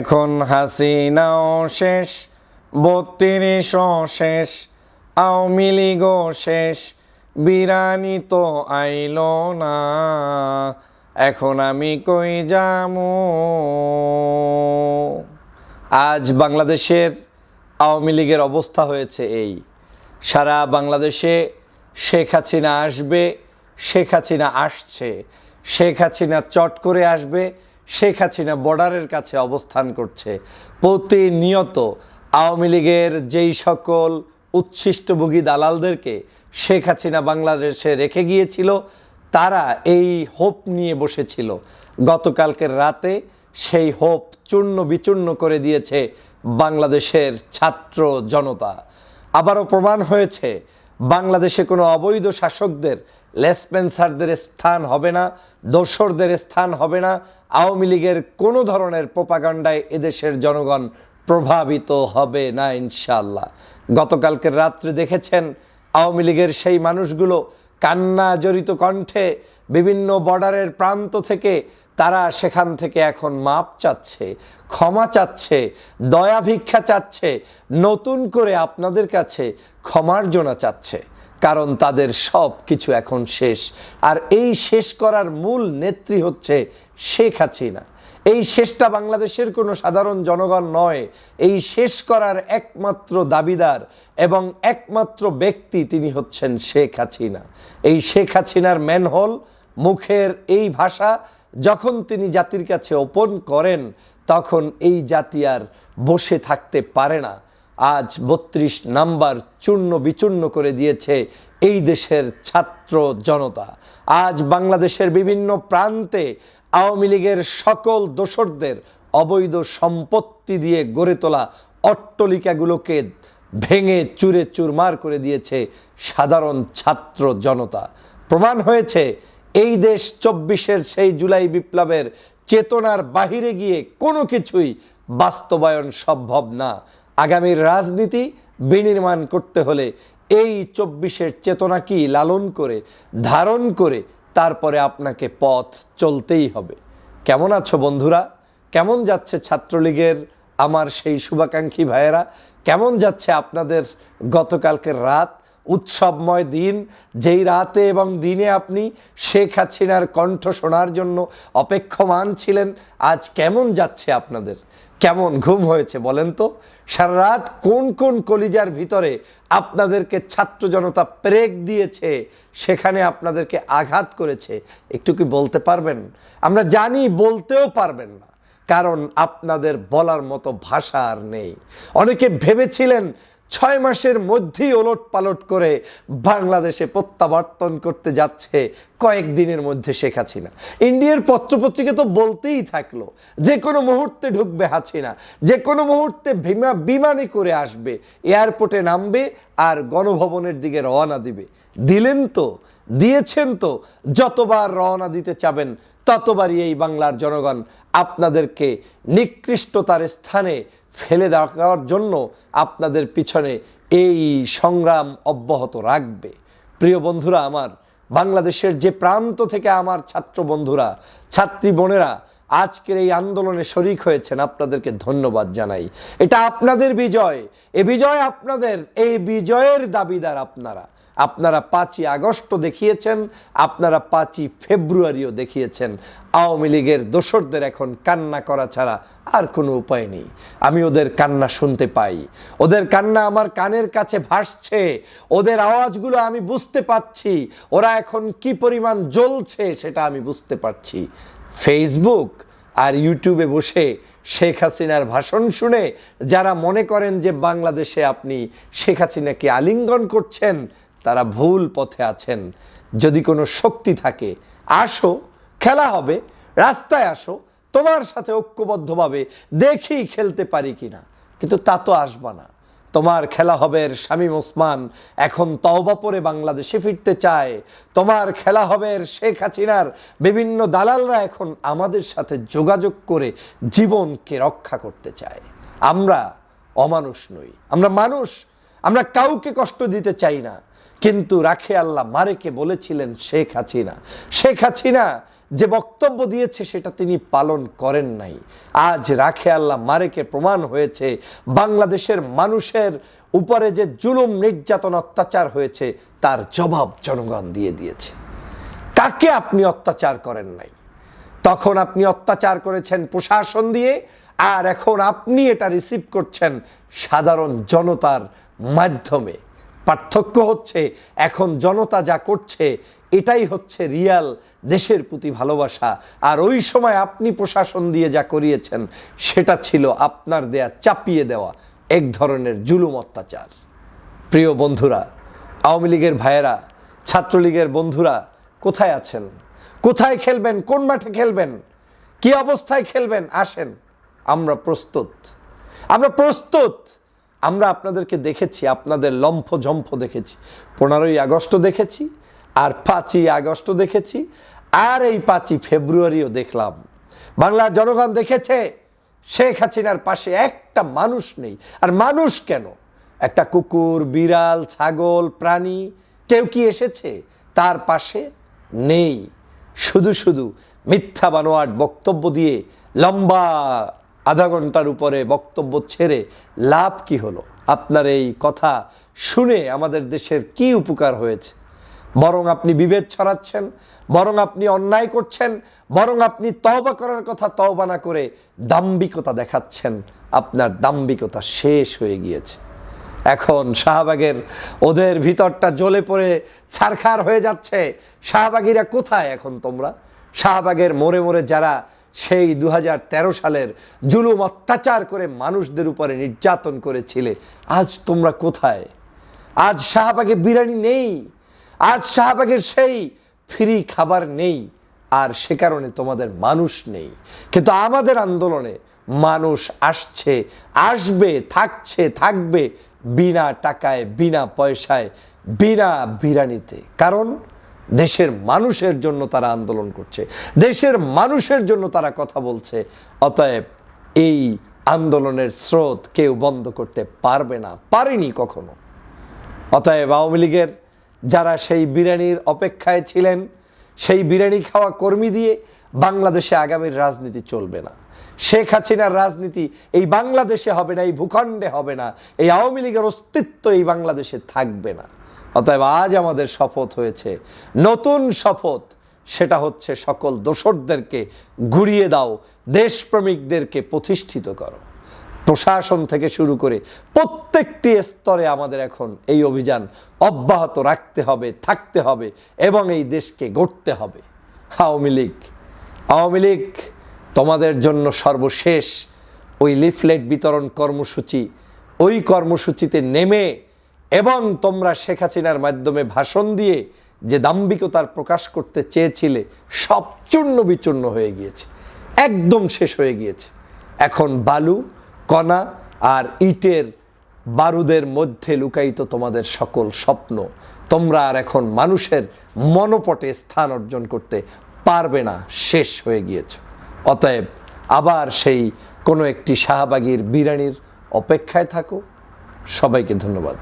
এখন হাসিনাও শেষ, বত্রিশও শেষ, আওয়ামী লীগও শেষ, বিরানি তো আইল না, এখন আমি কই যামু? আজ বাংলাদেশের আওয়ামী লীগের অবস্থা হয়েছে এই, সারা বাংলাদেশে শেখ হাসিনা আসবে, শেখ হাসিনা আসছে, শেখ হাসিনা চট করে আসবে শেখ হাসিনা বর্ডারের কাছে অবস্থান করছে। প্রতিনিয়ত আওয়ামী লীগের যেই সকল উচ্ছিষ্টভোগী দালালদেরকে শেখ হাসিনা বাংলাদেশে রেখে গিয়েছিল, তারা এই হোপ নিয়ে বসেছিল। গতকালকের রাতে সেই হোপ চূর্ণ বিচূর্ণ করে দিয়েছে বাংলাদেশের ছাত্র জনতা। আবারও প্রমাণ হয়েছে, বাংলাদেশে কোনো অবৈধ শাসকদের লেসপেন্সারদের স্থান হবে না, দোসরদের স্থান হবে না। আওয়ামী লীগের কোনো ধরনের প্রোপাগান্ডায় এদেশের জনগণ প্রভাবিত হবে না ইনশাল্লাহ গতকালকের রাত্রে দেখেছেন আওয়ামী লীগের সেই মানুষগুলো কান্না জড়িত কণ্ঠে বিভিন্ন বর্ডারের প্রান্ত থেকে তারা সেখান থেকে এখন মাপ চাচ্ছে, ক্ষমা চাচ্ছে, দয়া ভিক্ষা চাচ্ছে, নতুন করে আপনাদের কাছে ক্ষমার জন্য চাচ্ছে। কারণ তাদের সব কিছু এখন শেষ। আর এই শেষ করার মূল নেত্রী হচ্ছে শেখ হাসিনা। এই শেষটা বাংলাদেশের কোনো সাধারণ জনগণ নয়। এই শেষ করার একমাত্র দাবিদার এবং একমাত্র ব্যক্তি তিনি হচ্ছেন শেখ হাসিনা। এই শেখ হাসিনার ম্যানহোল, মুখের এই ভাষা যখন তিনি জাতির কাছে ওপন করেন, তখন এই জাতি আর বসে থাকতে পারে না। আজ বত্রিশ নাম্বার চূর্ণ বিচূর্ণ করে দিয়েছে এই দেশের ছাত্র জনতা। আজ বাংলাদেশের বিভিন্ন প্রান্তে আওয়ামী লীগের সকল দোসরদের অবৈধ সম্পত্তি দিয়ে গড়ে তোলা অট্টলিকাগুলোকে ভেঙে চুরে চুরমার করে দিয়েছে সাধারণ ছাত্র জনতা। প্রমাণ হয়েছে, এই দেশ চব্বিশের সেই জুলাই বিপ্লবের চেতনার বাহিরে গিয়ে কোনো কিছুই বাস্তবায়ন সম্ভব না। আগামীর রাজনীতি বিনির্মাণ করতে হলে এই চব্বিশের চেতনাকে লালন করে, ধারণ করে, তারপরে আপনাকে পথ চলতেই হবে। কেমন আছো বন্ধুরা? কেমন যাচ্ছে ছাত্রলীগের আমার সেই শুভাকাঙ্ক্ষী ভাইয়েরা? কেমন যাচ্ছে আপনাদের গতকালকের রাত? উৎসবময় দিন, যেই রাতে এবং দিনে আপনি শেখ হাসিনার কণ্ঠ শোনার জন্য অপেক্ষমান ছিলেন, আজ কেমন যাচ্ছে আপনাদের? কেমন ঘুম হয়েছে বলেন তো? সারা রাত কোন কোন কলিজার ভিতরে আপনাদেরকে ছাত্র জনতা প্রেক দিয়েছে, সেখানে আপনাদেরকে আঘাত করেছে, একটু কি বলতে পারবেন? আমরা জানি বলতেও পারবেন না, কারণ আপনাদের বলার মতো ভাষা আর নেই। অনেকে ভেবেছিলেন ছয় মাসের মধ্যেই ওলট পালট করে বাংলাদেশে প্রত্যাবর্তন করতে যাচ্ছে কয়েকদিনের মধ্যে শেখ হাসিনা। ইন্ডিয়ার পত্রপত্রিকা তো বলতেই থাকল, যে কোনো মুহূর্তে ঢুকবে হাসিনা, যে কোনো মুহূর্তে বিমা বিমানে করে আসবে, এয়ারপোর্টে নামবে আর গণভবনের দিকে রওনা দিবে। দিলেন তো, দিয়েছেন তো, যতবার রওনা দিতে চাবেন, ততবারই এই বাংলার জনগণ আপনাদেরকে নিকৃষ্টতার স্থানে ফেলে দেওয়ার জন্য আপনাদের পিছনে এই সংগ্রাম অব্যাহত রাখবে। প্রিয় বন্ধুরা, আমার বাংলাদেশের যে প্রান্ত থেকে আমার ছাত্র বন্ধুরা, ছাত্রী বোনেরা, আজকের এই আন্দোলনে শরিক হয়েছেন, আপনাদেরকে ধন্যবাদ জানাই। এটা আপনাদের বিজয়, এ বিজয় আপনাদের, এই বিজয়ের দাবিদার আপনারা। আপনারা পাঁচই আগস্ট দেখিয়েছেন, আপনারা পাঁচই ফেব্রুয়ারিও দেখিয়েছেন। আওয়ামী লীগের দোসরদের এখন কান্না করা ছাড়া আর কোনো উপায় নেই। আমি ওদের কান্না শুনতে পাই। ওদের কান্না আমার কানের কাছে ভাসছে। ওদের আওয়াজগুলো আমি বুঝতে পাচ্ছি ওরা এখন কি পরিমাণ জ্বলছে সেটা আমি বুঝতে পারছি। ফেসবুক আর ইউটিউবে বসে শেখ হাসিনার ভাষণ শুনে যারা মনে করেন যে বাংলাদেশে আপনি শেখ হাসিনাকে আলিঙ্গন করছেন তারা ভুল পথে আছেন। যদি কোনো শক্তি থাকে, আসো, খেলা হবে, রাস্তায় আসো, তোমার সাথে ঐক্যবদ্ধভাবে দেখি খেলতে পারি কিনা। কিন্তু তা তো আসবা না। তোমার খেলা হবে শামীম ওসমান। এখন তওবা পরে বাংলাদেশে ফিরতে চায়। তোমার খেলা হবে শেখ হাসিনার। বিভিন্ন দালালরা এখন আমাদের সাথে যোগাযোগ করে জীবনকে রক্ষা করতে চায়। আমরা অমানুষ নই। আমরা মানুষ। আমরা কাউকে কষ্ট দিতে চাই না। কিন্তু রাখে আল্লাহ মারেকে বলেছিলেন শেখ হাসিনা। শেখ হাসিনা যে বক্তব্য দিয়েছে সেটা তিনি পালন করেন নাই। আজ রাখে আল্লাহ মারেকে প্রমাণ হয়েছে, বাংলাদেশের মানুষের উপরে যে জুলুম, নির্যাতন, অত্যাচার হয়েছে, তার জবাব জনগণ দিয়ে দিয়েছে। কাকে আপনি অত্যাচার করেন নাই? তখন আপনি অত্যাচার করেছেন প্রশাসন দিয়ে, আর এখন আপনি এটা রিসিভ করছেন সাধারণ জনতার মাধ্যমে। পার্থক্য হচ্ছে এখন জনতা যা করছে, এটাই হচ্ছে রিয়াল দেশের প্রতি ভালোবাসা। আর ওই সময় আপনি প্রশাসন দিয়ে যা করিয়েছেন, সেটা ছিল আপনার দেয়া, চাপিয়ে দেওয়া এক ধরনের জুলুম অত্যাচার। প্রিয় বন্ধুরা, আওয়ামী লীগের ভাইয়েরা, ছাত্রলীগের বন্ধুরা, কোথায় আছেন? কোথায় খেলবেন? কোন মাঠে খেলবেন? কি অবস্থায় খেলবেন? আসেন, আমরা প্রস্তুত। আমরা প্রস্তুত। আমরা আপনাদেরকে দেখেছি, আপনাদের লম্ফ জম্ফ দেখেছি। পনেরোই আগস্ট দেখেছি আর পাঁচই আগস্ট দেখেছি আর এই পাঁচই ফেব্রুয়ারিও দেখলাম। বাংলার জনগণ দেখেছে, শেখ হাসিনার পাশে একটা মানুষ নেই। আর মানুষ কেন? একটা কুকুর, বিড়াল, ছাগল, প্রাণী, কেউ কি এসেছে? তার পাশে নেই। শুধু শুধু মিথ্যা বানোয়াট বক্তব্য দিয়ে লম্বা আধা ঘণ্টার উপরে বক্তব্য ছেড়ে লাভ কি হলো? আপনার এই কথা শুনে আমাদের দেশের কি উপকার হয়েছে? বরং আপনি বিভেদ ছড়াচ্ছেন, বরং আপনি অন্যায় করছেন, বরং আপনি তওবা করার কথা তওবা না করে দাম্ভিকতা দেখাচ্ছেন। আপনার দাম্ভিকতা শেষ হয়ে গিয়েছে। এখন শাহবাগের ওদের ভিতরটা জ্বলে পড়ে ছারখার হয়ে যাচ্ছে। শাহবাগীরা কোথায় এখন তোমরা? শাহবাগের মোড়ে মোড়ে যারা সেই দু হাজার তেরো সালের জুলুম অত্যাচার করে মানুষদের উপরে নির্যাতন করেছিলে। আজ তোমরা কোথায়? আজ শাহবাগে বিরিয়ানি নেই। আজ শাহবাগের সেই ফ্রি খাবার নেই। আর সে কারণে তোমাদের মানুষ নেই। কিন্তু আমাদের আন্দোলনে মানুষ আসছে, আসবে, থাকছে, থাকবে বিনা টাকায়, বিনা পয়সায়, বিনা বিরানিতে কারণ দেশের মানুষের জন্য তারা আন্দোলন করছে, দেশের মানুষের জন্য তারা কথা বলছে, অতএব এই আন্দোলনের স্রোত কেউ বন্ধ করতে পারবে না, পারেনি কখনো। অতএব আওয়ামী লীগের যারা সেই বিরিয়ানির অপেক্ষায় ছিলেন, সেই বিরিয়ানি খাওয়া কর্মী দিয়ে বাংলাদেশে আগামীর রাজনীতি চলবে না। শেখ হাসিনার রাজনীতি এই বাংলাদেশে হবে না, এই ভূখণ্ডে হবে না, এই আওয়ামী লীগের অস্তিত্ব এই বাংলাদেশে থাকবে না। অতএব আজ আমাদের শপথ হয়েছে। নতুন শপথ, সেটা হচ্ছে সকল দোসরদেরকে ঘুরিয়ে দাও, দেশপ্রেমিকদেরকে প্রতিষ্ঠিত করো। প্রশাসন থেকে শুরু করে প্রত্যেকটি স্তরে আমাদের এখন এই অভিযান অব্যাহত রাখতে হবে, থাকতে হবে এবং এই দেশকে গড়তে হবে। আওয়ামী লীগ আওয়ামী লীগ, তোমাদের জন্য সর্বশেষ ওই লিফলেট বিতরণ কর্মসূচি, ওই কর্মসূচিতে নেমে এবং তোমরা শেখ হাসিনার মাধ্যমে ভাষণ দিয়ে যে দাম্ভিকতার প্রকাশ করতে চেয়েছিলে, সব চূর্ণ বিচূর্ণ হয়ে গিয়েছে। একদম শেষ হয়ে গিয়েছে। এখন বালু, কণা আর ইটের বারুদের মধ্যে লুকায়িত তোমাদের সকল স্বপ্ন, তোমরা আর এখন মানুষের মনোপটে স্থান অর্জন করতে পারবে না, শেষ হয়ে গিয়েছ। অতএব আবার সেই কোনো একটি শাহবাগীর বিরানির অপেক্ষায় থাকো। সবাইকে ধন্যবাদ।